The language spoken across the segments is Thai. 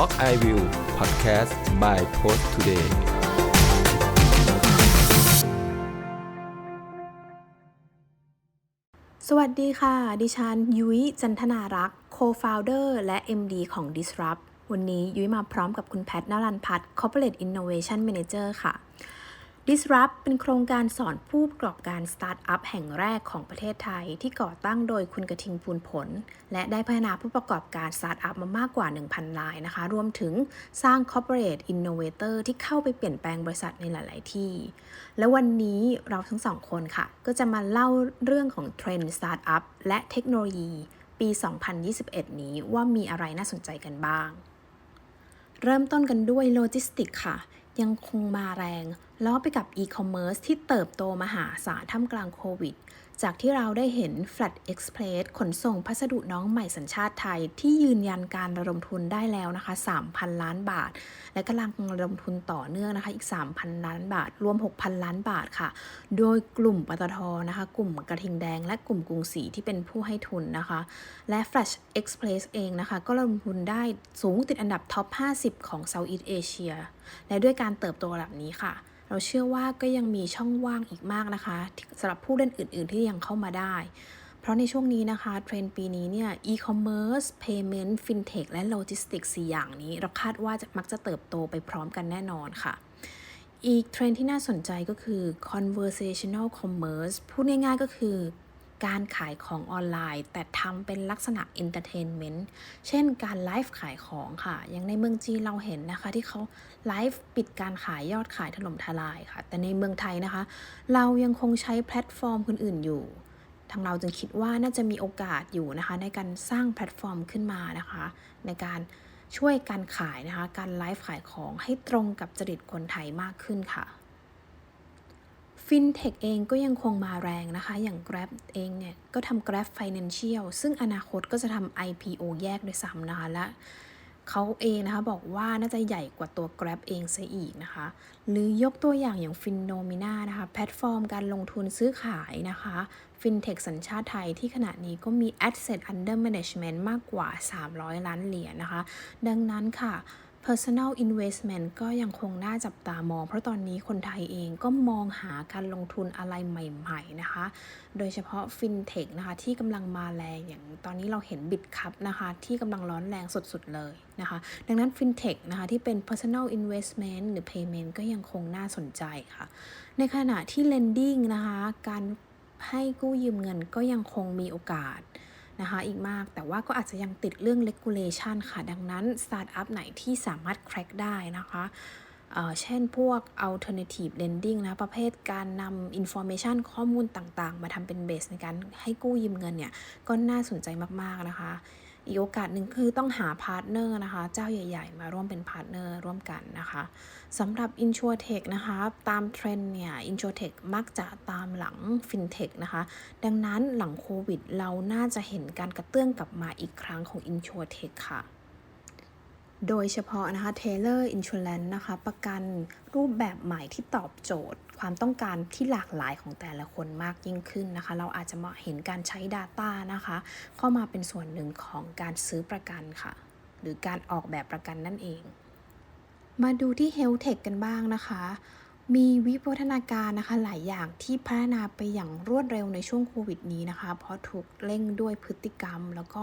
Talk I Will Podcast by Post Today สวัสดีค่ะ ดิฉันยุ้ยจันทนารักษ์ Co-founder และ MD ของ Disrupt วันนี้ยุ้ยมาพร้อมกับคุณแพทนรันพัฒน์ Corporate Innovation Manager ค่ะ Disrupt เป็นโครงการสอนผู้ประกอบการสตาร์ทอัพแห่งแรกของประเทศไทยที่ก่อตั้งโดยคุณกระทิงพูนผล และได้พัฒนาผู้ประกอบการสตาร์ทอัพมามากกว่า 1,000 รายนะคะ รวมถึงสร้าง Corporate Innovator ที่เข้าไปเปลี่ยนแปลงบริษัทในหลาย ๆ ที่ และวันนี้เราทั้งสองคนค่ะ ก็จะมาเล่าเรื่องของเทรนด์สตาร์ทอัพและเทคโนโลยี ปี 2021 นี้ว่ามีอะไรน่าสนใจกันบ้าง เริ่มต้นกันด้วยโลจิสติกค่ะ ยังคงมาแรงล้อไปกับอีคอมเมิร์ซที่เติบโตมหาศาลท่ามกลางโควิด จากที่เราได้เห็น Flat Express ขนส่งพัสดุน้องใหม่สัญชาติไทย ที่ยืนยันการระดมทุนได้แล้วนะคะ 3,000 ล้านบาท และกำลังระดมทุนต่อเนื่องนะคะ อีก 3,000 ล้านบาท รวม 6,000 ล้านบาทค่ะ โดยกลุ่มปตทนะคะ กลุ่มกระทิงแดง และกลุ่มกรุงศรีที่เป็นผู้ให้ทุนนะคะ และ Flash Express เองนะคะ ก็ระดมทุนได้สูงติดอันดับท็อป 50 ของ Southeast Asia และด้วยการเติบโตแบบนี้ค่ะ เราเชื่อว่าก็ยังมีช่องว่างอีกมากนะคะสำหรับผู้เล่นอื่น ๆ ที่ยังเข้ามาได้ เพราะในช่วงนี้นะคะ เทรนด์ปีนี้เนี่ย e-commerce payment fintech และ logistics 4 อย่างนี้ เราคาดว่าจะมักจะเติบโตไปพร้อมกันแน่นอนค่ะอีกเทรนด์ที่น่าสนใจก็คือ conversational commerce พูดง่ายๆก็คือ การขายของออนไลน์ แต่ทำเป็นลักษณะ entertainment เช่นการไลฟ์ขายของค่ะ อย่างในเมืองจีนเราเห็นนะคะ ที่เขาไลฟ์ปิดการขายยอดขายถล่มทลายค่ะ แต่ในเมืองไทยนะคะ เรายังคงใช้แพลตฟอร์มคนอื่นอยู่ ทางเราจึงคิดว่าน่าจะมีโอกาสอยู่นะคะ ในการสร้างแพลตฟอร์มขึ้นมานะคะ ในการช่วยการขายนะคะ การไลฟ์ขายของให้ตรงกับจริตคนไทยมากขึ้นค่ะ ฟินเทคเองก็ยังคงมาแรงนะคะ อย่าง Grab เองเนี่ย ก็ทำ Grab Financial ซึ่งอนาคตก็จะทำ IPO แยกด้วยซ้ำนะคะและเขาเองนะคะบอกว่าน่าจะใหญ่กว่าตัว Grab เองซะอีกนะคะ หรือยกตัวอย่างอย่าง f i n o m i n a นะคะ แพลตฟอร์มการลงทุนซื้อขายนะคะฟินเทคสัญชาติไทยที่ขณะนี้ก็มี Asset Under Management มากกว่า 300 ล้านเหรียญนะคะ ดังนั้นค่ะ Personal Investment ก็ยังคงน่าจับตามอง เพราะตอนนี้คนไทยเองก็มองหาการลงทุนอะไรใหม่ๆนะคะ โดยเฉพาะ FinTech นะคะที่กำลังมาแรงอย่างตอนนี้เราเห็นบิตคัพนะคะที่กำลังร้อนแรงสุดๆเลยนะคะ ดังนั้น FinTech นะคะที่เป็น Personal Investment หรือ Payment ก็ยังคงน่าสนใจค่ะ ในขณะที่ Lending นะคะการให้กู้ยืมเงินก็ยังคงมีโอกาส นะคะอีกมาก แต่ว่าก็อาจจะยังติดเรื่อง regulation ค่ะ ดังนั้นสตาร์ทอัพไหนที่สามารถ crack ได้นะคะเเช่นพวก alternative lending นะ ประเภทการนำ information ข้อมูลต่างๆ มาทำเป็นเบสในการให้กู้ยืมเงินเนี่ย ก็น่าสนใจมาก ๆ นะคะ อีกโอกาสหนึ่งคือต้องหาพาร์ทเนอร์นะคะ เจ้าใหญ่ ๆ มาร่วมเป็นพาร์ทเนอร์ร่วมกันนะคะสำหรับ i n s u r t e c h นะคะ ตามเทรนเนี่ย i n s u r t e c h มักจะตามหลัง FinTech นะคะ ดังนั้นหลังโควิด เราน่าจะเห็นการกระเตื้องกลับมาอีกครั้งของ i n s u r t e c h ค่ะโดยเฉพาะนะคะ Taylor Insurance นะคะ ประกันรูปแบบใหม่ที่ตอบโจทย์ ความต้องการที่หลากหลายของแต่ละคนมากยิ่งขึ้นนะคะ เราอาจจะมาเห็นการใช้ Data นะคะ เข้ามาเป็นส่วนหนึ่งของการซื้อประกันค่ะ หรือการออกแบบประกันนั่นเอง มาดูที่ Health Tech กันบ้างนะคะมีวิวัฒนาการนะคะหลายอย่างที่พัฒนาไปอย่างรวดเร็วในช่วงโควิดนี้นะคะ เพราะถูกเร่งด้วยพฤติกรรม แล้วก็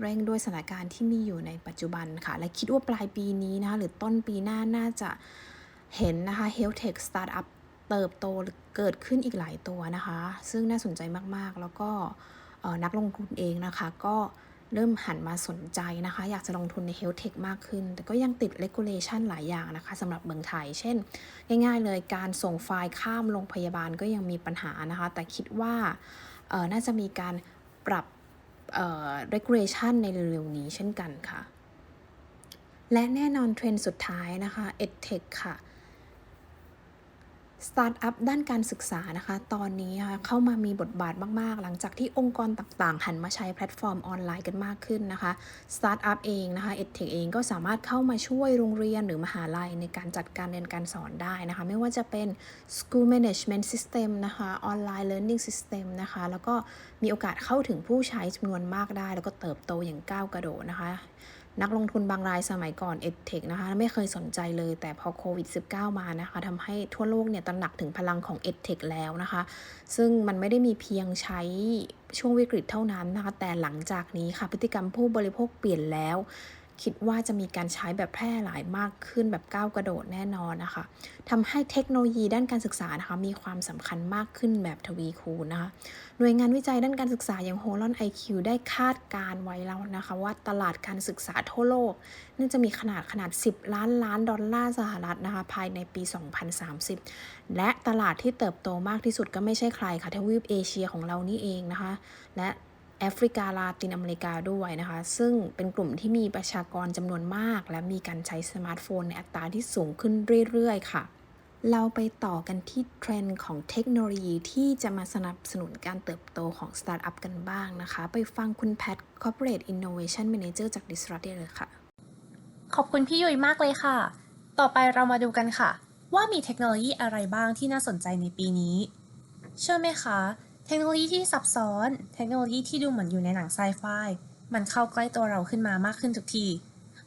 เร่งด้วยสถานการณ์ที่มีอยู่ในปัจจุบันค่ะ และคิดว่าปลายปีนี้นะคะหรือต้นปีหน้าน่าจะเห็นนะคะ Health Tech Startup เติบโตเกิดขึ้นอีกหลายตัวนะคะ ซึ่งน่าสนใจมากๆ แล้วก็นักลงทุนเองนะคะ ก็เริ่มหันมาสนใจนะคะ อยากจะลงทุนใน Health Tech มากขึ้น แต่ก็ยังติด Regulation หลายอย่างนะคะสำหรับเมืองไทย เช่น ง่ายๆเลยการส่งไฟล์ข้ามโรงพยาบาลก็ยังมีปัญหานะคะ แต่คิดว่าน่าจะมีการปรับ regulation ในเร็วๆนี้เช่นกันค่ะ และแน่นอนเทรนด์สุดท้ายนะคะ EdTech ค่ะ สตาร์ทอัพด้านการศึกษานะคะ ตอนนี้เข้ามามีบทบาทมาก ๆ หลังจากที่องค์กรต่างๆ หันมาใช้แพลตฟอร์มออนไลน์กันมากขึ้นนะคะสตาร์ทอัพเองนะคะเอ็ดเทคเองก็สามารถเข้ามาช่วยโรงเรียนหรือมหาลัยในการจัดการเรียนการสอนได้นะคะ ไม่ว่าจะเป็น school management system นะคะ online learning system นะคะ แล้วก็มีโอกาสเข้าถึงผู้ใช้จำนวนมากได้ แล้วก็เติบโตอย่างก้าวกระโดดนะคะ นักลงทุนบางรายสมัยก่อนเอทเทคนะคะไม่เคยสนใจเลย แต่พอโควิด -19 มานะคะทำให้ทั่วโลกเนี่ยตระหนักถึงพลังของเอทเทคแล้วนะคะ ซึ่งมันไม่ได้มีเพียงใช้ช่วงวิกฤตเท่านั้นนะคะ แต่หลังจากนี้ค่ะพฤติกรรมผู้บริโภคเปลี่ยนแล้ว คิดว่าจะมีการใช้แบบแพร่หลายมากขึ้นแบบก้าวกระโดดแน่นอนนะคะทำให้เทคโนโลยีด้านการศึกษานะคะมีความสำคัญมากขึ้นแบบทวีคูณนะคะหน่วยงานวิจัยด้านการศึกษาอย่าง h o l o n IQ ได้คาดการไว้แล้วนะคะว่าตลาดการศึกษาทั่วโลกน่าจะมีขนาดขนาด 10 ล้านล้านดอลลาร์สหรัฐนะคะภายในปี 2030 และตลาดที่เติบโตมากที่สุดก็ไม่ใช่ใครค่ะทวีปเอเชียของเรานี่เองนะคะและ แอฟริกาลาตินอเมริกาด้วยนะคะ ซึ่งเป็นกลุ่มที่มีประชากรจำนวนมาก และมีการใช้สมาร์ทโฟนในอัตราที่สูงขึ้นเรื่อยๆ ค่ะ เราไปต่อกันที่เทรนด์ของเทคโนโลยีที่จะมาสนับสนุนการเติบโตของสตาร์ทอัพกันบ้างนะคะ ไปฟังคุณแพท Corporate Innovation Manager จาก Disrupt ได้เลยค่ะ ขอบคุณพี่ยุ้ยมากเลยค่ะ ต่อไปเรามาดูกันค่ะ ว่ามีเทคโนโลยีอะไรบ้างที่น่าสนใจในปีนี้ เชื่อไหมคะ เทคโนโลยีที่ซับซ้อน เทคโนโลยีที่ดูเหมือนอยู่ในหนังไซไฟ มันเข้าใกล้ตัวเราขึ้นมามากขึ้นทุกที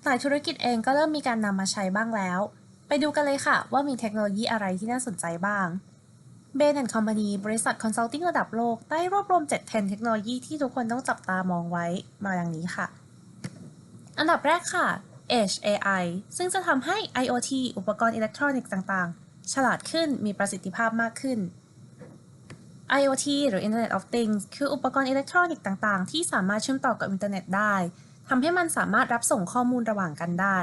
หลายธุรกิจเองก็เริ่มมีการนำมาใช้บ้างแล้ว ไปดูกันเลยค่ะว่ามีเทคโนโลยีอะไรที่น่าสนใจบ้าง b a n Company บริษัทคอนซัลทิงระดับโลก ได้รวบรวม 7 เทรนเทคโนโลยีที่ทุกคนต้องจับตามองไว้มาอย่างนี้ค่ะ อันดับแรกค่ะ Edge AI ซึ่งจะทำให้ IoT อุปกรณ์อิเล็กทรอนิกส์ต่างๆ ฉลาดขึ้นมีประสิทธิภาพมากขึ้น IoT หรือ Internet of Things คืออุปกรณ์อิเล็กทรอนิกส์ต่างๆ ที่สามารถเชื่อมต่อกับอินเทอร์เน็ตได้ทำให้มันสามารถรับส่งข้อมูลระหว่างกันได้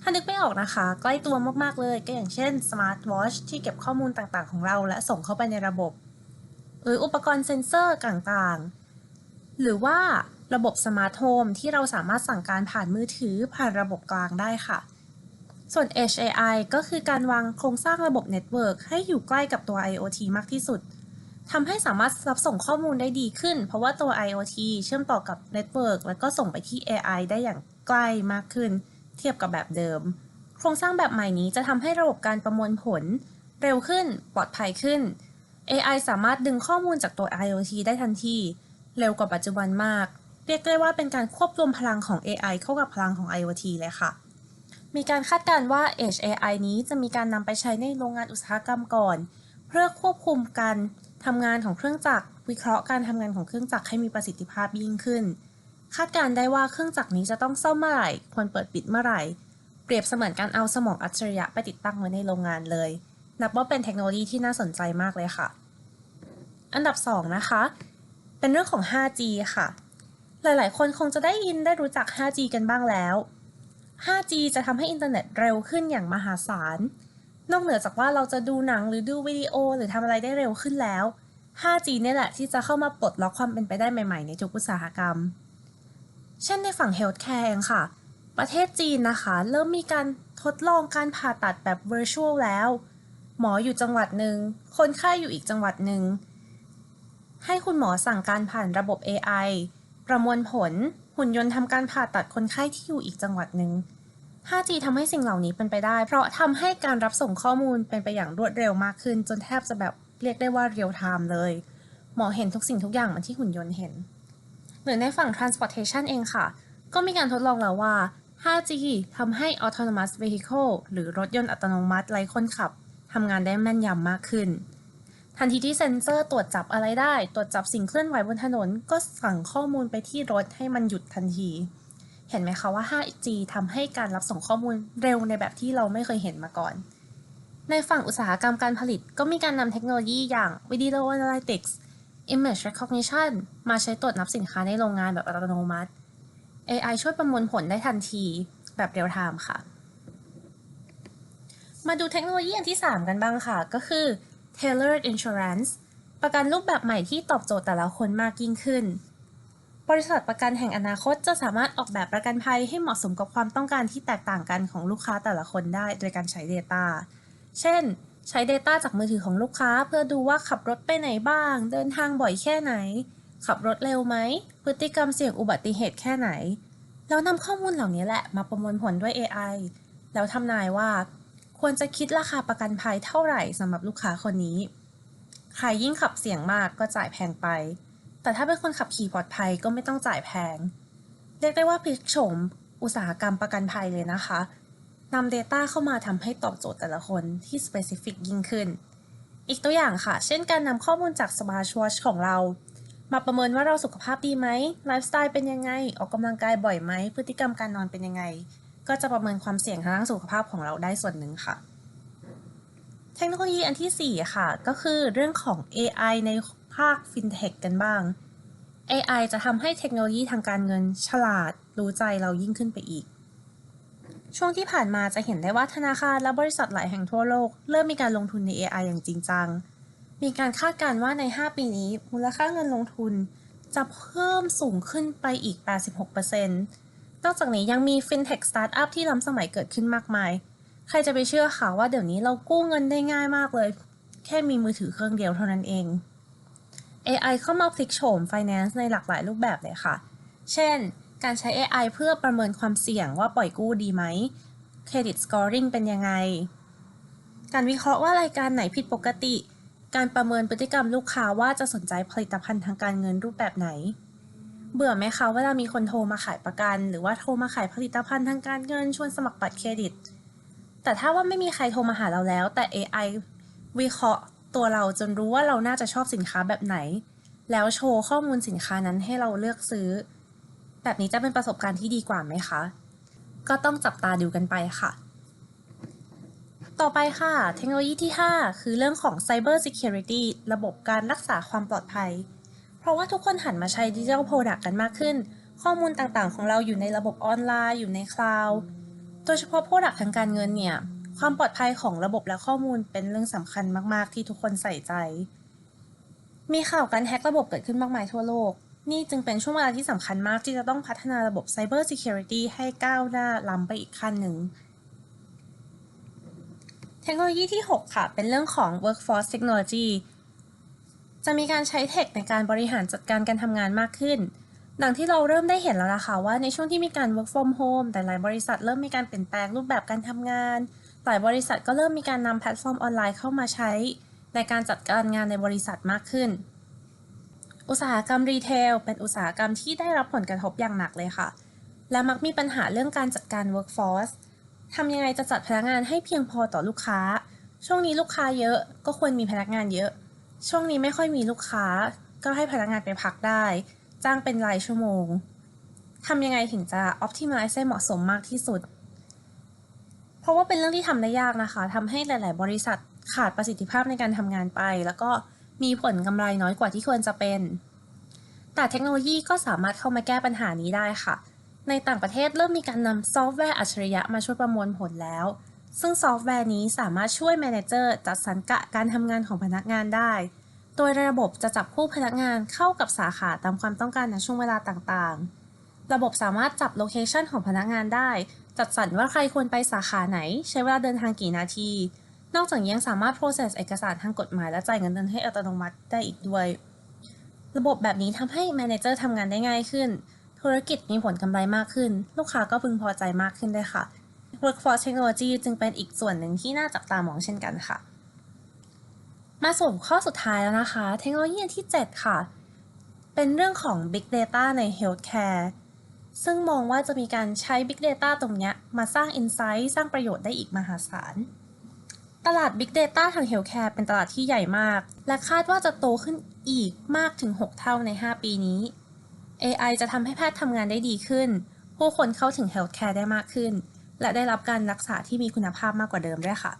ถ้านึกไม่ออกนะคะ ใกล้ตัวมากๆเลย ก็อย่างเช่น Smart Watch ที่เก็บข้อมูลต่างๆ ของเรา และส่งเข้าไปในระบบ หรืออุปกรณ์เซ็นเซอร์ต่างๆ หรือว่าระบบสมาร์ทโฮมที่เราสามารถสั่งการผ่านมือถือผ่านระบบกลางได้ค่ะ ส่วน Edge AI ก็คือการวางโครงสร้างระบบเน็ตเวิร์กให้อยู่ใกล้กับตัว IoT มากที่สุด ทำให้สามารถรับส่งข้อมูลได้ดีขึ้น เพราะว่าตัว IoT เชื่อมต่อกับเน็ตเวิร์กแล้วก็ส่งไปที่ AI ได้อย่างใกล้มากขึ้น เทียบกับแบบเดิม โครงสร้างแบบใหม่นี้จะทำให้ระบบการประมวลผล เร็วขึ้น ปลอดภัยขึ้น AI สามารถดึงข้อมูลจากตัว IoT ได้ทันที เร็วกว่าปัจจุบันมาก เรียกได้ว่าเป็นการควบรวมพลังของ AI เข้ากับพลังของ IoT เลยค่ะ มีการคาดการณ์ว่า Edge AI นี้จะมีการนำไปใช้ในโรงงานอุตสาหกรรมก่อน เพื่อควบคุมการ ทำงานของเครื่องจักร วิเคราะห์การทำงานของเครื่องจักรให้มีประสิทธิภาพยิ่งขึ้น คาดการณ์ได้ว่าเครื่องจักรนี้จะต้องซ่อมเมื่อไหร่ ควรเปิดปิดเมื่อไหร่ เปรียบเสมือนการเอาสมองอัจฉริยะไปติดตั้งไว้ในโรงงานเลย นับว่าเป็นเทคโนโลยีที่น่าสนใจมากเลยค่ะ อันดับ 2 นะคะ เป็นเรื่องของ 5G ค่ะ หลาย ๆ คนคงจะได้ยินได้รู้จัก 5G กันบ้างแล้ว 5G จะทำให้อินเทอร์เน็ตเร็วขึ้นอย่างมหาศาล นอกเหนือจากว่าเราจะดูหนังหรือดูวิดีโอหรือทำอะไรได้เร็วขึ้นแล้ว 5G เนี่ยแหละที่จะเข้ามาปลดล็อกความเป็นไปได้ใหม่ๆ ในทุกอุตสาหกรรม เช่นในฝั่ง healthcare เองค่ะ ประเทศจีนนะคะ เริ่มมีการทดลองการผ่าตัดแบบ virtual แล้ว หมออยู่จังหวัดหนึ่ง คนไข้อยู่อีกจังหวัดหนึ่ง ให้คุณหมอสั่งการผ่านระบบ AI ประมวลผล หุ่นยนต์ทำการผ่าตัดคนไข้ที่อยู่อีกจังหวัดหนึ่ง 5G ทำให้สิ่งเหล่านี้เป็นไปได้ เพราะทำให้การรับส่งข้อมูลเป็นไปอย่างรวดเร็วมากขึ้น จนแทบจะแบบเรียกได้ว่าเรียลไทม์เลย หมอเห็นทุกสิ่งทุกอย่างเหมือนที่หุ่นยนต์เห็น หรือในฝั่ง transportation เองค่ะ ก็มีการทดลองแล้วว่า 5G ทำให้ autonomous vehicle หรือรถยนต์อัตโนมัติไร้คนขับทำงานได้แม่นยำมากขึ้น ทันทีที่เซ็นเซอร์ตรวจจับอะไรได้ ตรวจจับสิ่งเคลื่อนไหวบนถนน ก็สั่งข้อมูลไปที่รถให้มันหยุดทันที เห็นไหมคะว่า 5G ทำให้การรับส่งข้อมูลเร็วในแบบที่เราไม่เคยเห็นมาก่อน ในฝั่งอุตสาหกรรมการผลิตก็มีการนำเทคโนโลยีอย่าง Video Analytics Image Recognition มาใช้ตรวจนับสินค้าในโรงงานแบบอัตโนมัติ AI ช่วยประมวลผลได้ทันทีแบบเรียลไทม์ค่ะ มาดูเทคโนโลยีอันที่ 3 กันบ้างค่ะ ก็คือ Tailored Insurance ประกันรูปแบบใหม่ที่ตอบโจทย์แต่ละคนมากยิ่งขึ้น บริษัทประกันแห่งอนาคตจะสามารถออกแบบประกันภัยให้เหมาะสมกับความต้องการที่แตกต่างกันของลูกค้าแต่ละคนได้โดยการใช้ Data เช่น ใช้ Data จากมือถือของลูกค้า เพื่อดูว่าขับรถไปไหนบ้าง เดินทางบ่อยแค่ไหน ขับรถเร็วไหม พฤติกรรมเสี่ยงอุบัติเหตุแค่ไหน แล้วนำข้อมูลเหล่านี้แหละมาประมวลผลด้วย AI แล้วทำนายว่า ควรจะคิดราคาประกันภัยเท่าไหร่สำหรับลูกค้าคนนี้ ใครยิ่งขับเสี่ยงมากก็จ่ายแพงไป แต่ถ้าเป็นคนขับขี่ปลอดภัยก็ไม่ต้องจ่ายแพง เรียกได้ว่าพลิกโฉมอุตสาหกรรมประกันภัยเลยนะคะนำ Data เข้ามาทำให้ตอบโจทย์แต่ละคนที่ specific ยิ่งขึ้น อีกตัวอย่างค่ะ เช่นการนำข้อมูลจาก Smartwatch ของเรา มาประเมินว่าเราสุขภาพดีไหมไลฟ์สไตล์เป็นยังไง ออกกำลังกายบ่อยไหม พฤติกรรมการนอนเป็นยังไง ก็จะประเมินความเสี่ยงทางด้านสุขภาพของเราได้ส่วนหนึ่งค่ะ เทคโนโลยีอันที่ 4 ค่ะ ก็คือเรื่องของ AI ใน ภาค FinTech กันบ้าง AI จะทำให้เทคโนโลยีทางการเงินฉลาดรู้ใจเรายิ่งขึ้นไปอีก ช่วงที่ผ่านมาจะเห็นได้ว่าธนาคารและบริษัทหลายแห่งทั่วโลก เริ่มมีการลงทุนใน AI อย่างจริงจัง มีการคาดการณ์ว่าใน 5 ปีนี้ มูลค่าเงินลงทุนจะเพิ่มสูงขึ้นไปอีก 86%นอกจากนี้ยังมี FinTech Startup ที่ล้ำสมัยเกิดขึ้นมากมาย ใครจะไปเชื่อค่ะว่าเดี๋ยวนี้เรากู้เงินได้ง่ายมากเลย แค่มีมือถือเครื่องเดียวเท่านั้นเอง AI เข้ามาพลิกโฉม Finance ในหลากหลายรูปแบบเลยค่ะ เช่น การใช้ AI เพื่อประเมินความเสี่ยงว่าปล่อยกู้ดีไหม Credit Scoring เป็นยังไง การวิเคราะห์ว่ารายการไหนผิดปกติ การประเมินพฤติกรรมลูกค้าว่าจะสนใจผลิตภัณฑ์ทางการเงินรูปแบบไหน เบื่อไหมคะเวลามีคนโทรมาขายประกัน หรือว่าโทรมาขายผลิตภัณฑ์ทางการเงินชวนสมัครบัตรเครดิต แต่ถ้าว่าไม่มีใครโทรมาหาเราแล้ว แต่ AI วิเคราะห์ ตัวเราจนรู้ว่าเราน่าจะชอบสินค้าแบบไหน แล้วโชว์ข้อมูลสินค้านั้นให้เราเลือกซื้อ แบบนี้จะเป็นประสบการณ์ที่ดีกว่าไหมคะ ก็ต้องจับตาดูกันไปค่ะ ต่อไปค่ะ เทคโนโลยีที่ 5 คือเรื่องของ Cyber Security ระบบการรักษาความปลอดภัย เพราะว่าทุกคนหันมาใช้ Digital Product กันมากขึ้น ข้อมูลต่างๆ ของเราอยู่ในระบบออนไลน์ อยู่ในคลาวด์โดยเฉพาะ Product ทางการเงินเนี่ย ความปลอดภัยของระบบและข้อมูลเป็นเรื่องสำคัญมาก ๆ ที่ทุกคนใส่ใจ มีข่าวการแฮกระบบเกิดขึ้นมากมายทั่วโลก นี่จึงเป็นช่วงเวลาที่สำคัญมากที่จะต้องพัฒนาระบบ Cyber Security ให้ก้าวหน้าล้ำไปอีกขั้นหนึ่ง เทคโนโลยีที่ 6 ค่ะ เป็นเรื่องของ Workforce Technology จะมีการใช้เทคในการบริหารจัดการการทำงานมากขึ้น ดังที่เราเริ่มได้เห็นแล้วนะคะว่าในช่วงที่มีการ work from home แต่หลายบริษัทเริ่มมีการเปลี่ยนแปลงรูปแบบการทำงาน หลายบริษัทก็เริ่มมีการนำแพลตฟอร์มออนไลน์เข้ามาใช้ ในการจัดการงานในบริษัทมากขึ้น อุตสาหกรรมรีเทลเป็นอุตสาหกรรมที่ได้รับผลกระทบอย่างหนักเลยค่ะ และมักมีปัญหาเรื่องการจัดการ workforce ทำยังไงจะจัดพนักงานให้เพียงพอต่อลูกค้า ช่วงนี้ลูกค้าเยอะก็ควรมีพนักงานเยอะ ช่วงนี้ไม่ค่อยมีลูกค้า ก็ให้พนักงานไปพักได้ จ้างเป็นรายชั่วโมงทำยังไงถึงจะ optimize ให้เหมาะสมมากที่สุด เพราะว่าเป็นเรื่องที่ทำได้ยากนะคะทำให้หลาย ๆ บริษัทขาดประสิทธิภาพในการทำงานไป แล้วก็มีผลกำไรน้อยกว่าที่ควรจะเป็น แต่เทคโนโลยีก็สามารถเข้ามาแก้ปัญหานี้ได้ค่ะ ในต่างประเทศเริ่มมีการนำซอฟต์แวร์อัจฉริยะมาช่วยประมวลผลแล้ว ซึ่งซอฟต์แวร์นี้สามารถช่วยแมเนเจอร์จัดสรรกะการทำงานของพนักงานได้ โดยระบบจะจับคู่พนักงานเข้ากับสาขาตามความต้องการในช่วงเวลาต่าง ๆ ระบบสามารถจับโลเคชันของพนักงานได้ จัดสรรว่าใครควรไปสาขาไหน ใช้เวลาเดินทางกี่นาที นอกจากนี้ยังสามารถ process เอกสารทางกฎหมายและจ่ายเงินเดือนให้อัตโนมัติได้อีกด้วย ระบบแบบนี้ทำให้ manager ทำงานได้ง่ายขึ้น ธุรกิจมีผลกำไรมากขึ้น ลูกค้าก็พึงพอใจมากขึ้นด้วยค่ะ Workforce Technology จึงเป็นอีกส่วนหนึ่งที่น่าจับตามองเช่นกันค่ะ มาสู่ข้อสุดท้ายแล้วนะคะ เทคโนโลยีที่ 7 ค่ะ เป็นเรื่องของ Big Data ใน Healthcare ซึ่งมองว่าจะมีการใช้ Big Data ตรงนี้มาสร้าง Insight สร้างประโยชน์ได้อีกมหาศาล ตลาด Big Data ทาง Healthcare เป็นตลาดที่ใหญ่มาก และคาดว่าจะโตขึ้นอีกมากถึง 6 เท่าใน 5 ปีนี้ AI จะทำให้แพทย์ทำงานได้ดีขึ้น ผู้คนเข้าถึง Healthcare ได้มากขึ้น และได้รับการรักษาที่มีคุณภาพมากกว่าเดิมด้วยค่ะ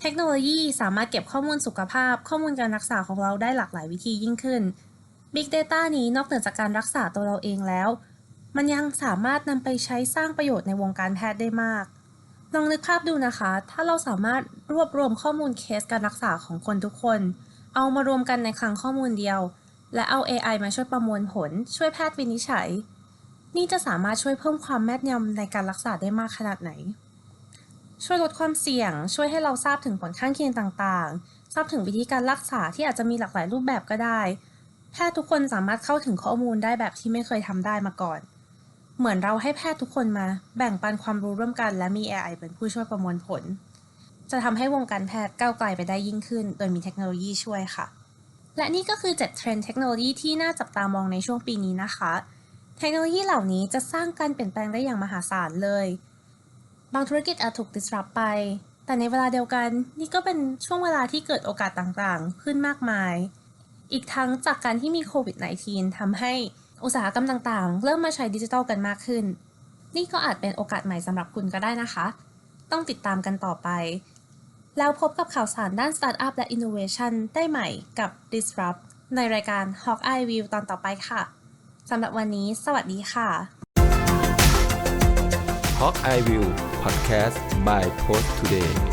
เทคโนโลยีสามารถเก็บข้อมูลสุขภาพ ข้อมูลการรักษาของเราได้หลากหลายวิธียิ่งขึ้น Big Data นี้นอกเหนือจากการรักษาตัวเราเองแล้ว มันยังสามารถนำไปใช้สร้างประโยชน์ในวงการแพทย์ได้มาก ลองนึกภาพดูนะคะ ถ้าเราสามารถรวบรวมข้อมูลเคสการรักษาของคนทุกคน เอามารวมกันในคลังข้อมูลเดียว และเอา AI มาช่วยประมวลผล ช่วยแพทย์วินิจฉัย นี่จะสามารถช่วยเพิ่มความแม่นยำในการรักษาได้มากขนาดไหน ช่วยลดความเสี่ยง ช่วยให้เราทราบถึงผลข้างเคียงต่างๆ ทราบถึงวิธีการรักษาที่อาจจะมีหลากหลายรูปแบบก็ได้ แพทย์ทุกคนสามารถเข้าถึงข้อมูลได้แบบที่ไม่เคยทำได้มาก่อน เหมือนเราให้แพทย์ทุกคนมาแบ่งปันความรู้ร่วมกัน และมี AI เป็นผู้ช่วยประมวลผล จะทำให้วงการแพทย์ก้าวไกลไปได้ยิ่งขึ้น โดยมีเทคโนโลยีช่วยค่ะ และนี่ก็คือ 7 เทรนด์เทคโนโลยีที่น่าจับตามองในช่วงปีนี้นะคะ เทคโนโลยีเหล่านี้จะสร้างการเปลี่ยนแปลงได้อย่างมหาศาลเลย บางธุรกิจอาจถูก disrupt ไป แต่ในเวลาเดียวกัน นี่ก็เป็นช่วงเวลาที่เกิดโอกาสต่างๆ ขึ้นมากมาย อีกทั้งจากการที่มีโควิด -19 ทำให้อุตสาหกรรมต่างๆ เริ่มมาใช้ดิจิทัลกันมากขึ้น นี่ก็อาจเป็นโอกาสใหม่สำหรับคุณก็ได้นะคะ ต้องติดตามกันต่อไป แล้วพบกับข่าวสารด้าน Startup และ Innovation ได้ใหม่กับ Disrupt ในรายการ Hawkeye View ตอนต่อไปค่ะสำหรับวันนี้ สวัสดีค่ะ Hawk Eye View Podcast by Post Today